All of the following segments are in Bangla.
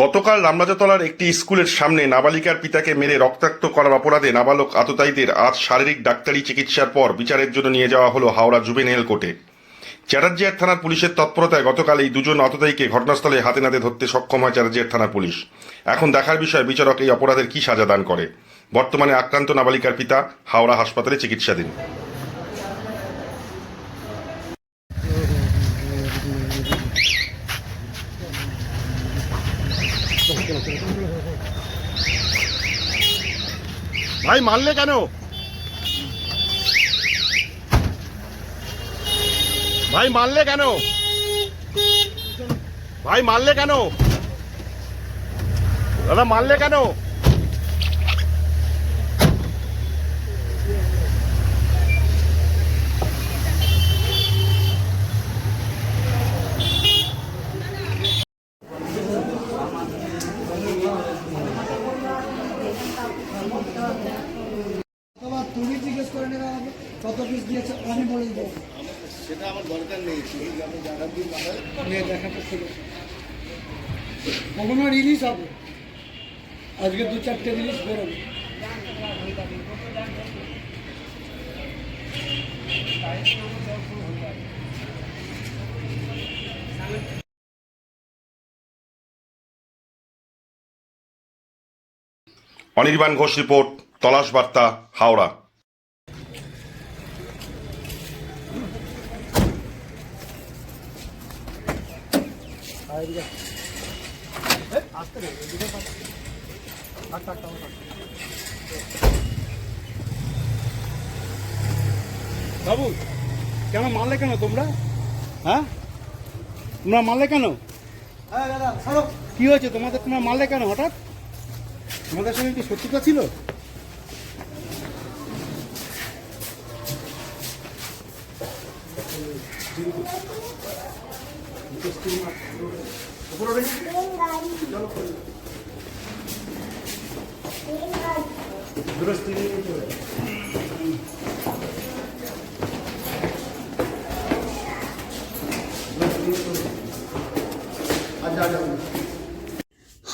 গতকাল রামরাজাতলার একটি স্কুলের সামনে নাবালিকার পিতাকে মেরে রক্তাক্ত করার অপরাধে নাবালক আততায়ীদের আজ শারীরিক ডাক্তারি চিকিৎসার পর বিচারের জন্য নিয়ে যাওয়া হলো হাওড়া জুবেনিয়াল কোর্টে। চ্যাটার্জিয়ার থানার পুলিশের তৎপরতায় গতকাল এই দুজন আততায়ীকে ঘটনাস্থলে হাতে নাতে ধরতে সক্ষম হয় চ্যাটার্জিয়ার থানার পুলিশ। এখন দেখার বিষয়, বিচারক এই অপরাধের কী সাজা দান করে? বর্তমানে আক্রান্ত নাবালিকার পিতা হাওড়া হাসপাতালে চিকিৎসাধীন। ভাই মারলে কেন? ভাই মারলে কেন? ভাই মারলে কেন? দাদা মারলে কেন? তুমি জিজ্ঞেস করে নেবে আমাকে কত পিস দিয়েছে আমি বলে দেবো। সেটা আমার দরকার নেই তুমি আমি জানার দিন নিয়ে দেখাতে থেকে কখনো রিলিজ হবে। আজকে দু চারটে রিলিজ বেরোবে। অনির্বাণ ঘোষ রিপোর্ট তলাশ বার্তা হাওড়া। বাবু কেন মারলে কেন তোমরা? হ্যাঁ? তোমরা মারলে কেন? হ্যাঁ দাদা সরো। কি হয়েছে? তোমাদের তোমরা মারলে কেন হঠাৎ? তোমাদের সঙ্গে কি সত্যিটা ছিল?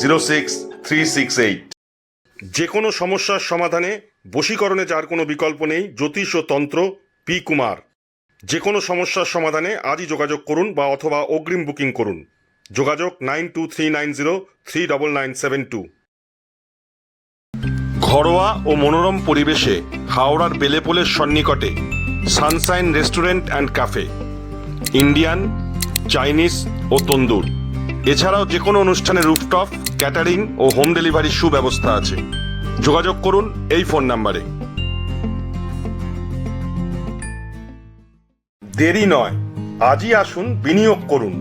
zero six three six eight. যে কোনো সমস্যার সমাধানে বশীকরণে যার কোনো বিকল্প নেই, জ্যোতিষ ও তন্ত্র, পি কুমার। যে কোনো সমস্যার সমাধানে আজই যোগাযোগ করুন বা অথবা অগ্রিম বুকিং করুন। যোগাযোগ nine two three nine zero three double nine seven two. ঘরোয়া ও মনোরম পরিবেশে হাওড়ার বেলেপোলের সন্নিকটে sunshine restaurant and cafe. Indian, Chinese ও তন্দুর। এছাড়াও যে কোনো অনুষ্ঠানের রুফটপ ক্যাটারিং ও হোম ডেলিভারির সুব্যবস্থা আছে। যোগাযোগ করুন এই ফোন নাম্বারে। দেরি নয়, আজই আসুন, বিনিয়োগ করুন।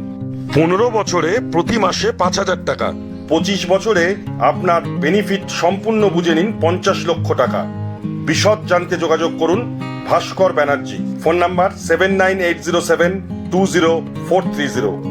পনেরো বছরে প্রতি মাসে পাঁচ হাজার টাকা। পঁচিশ বছরে আপনার বেনিফিট সম্পূর্ণ বুঝে নিন পঞ্চাশ লক্ষ টাকা। বিশদ জানতে যোগাযোগ করুন Bhaskar Banerjee. Phone number seven nine eight zero seven two zero four three zero.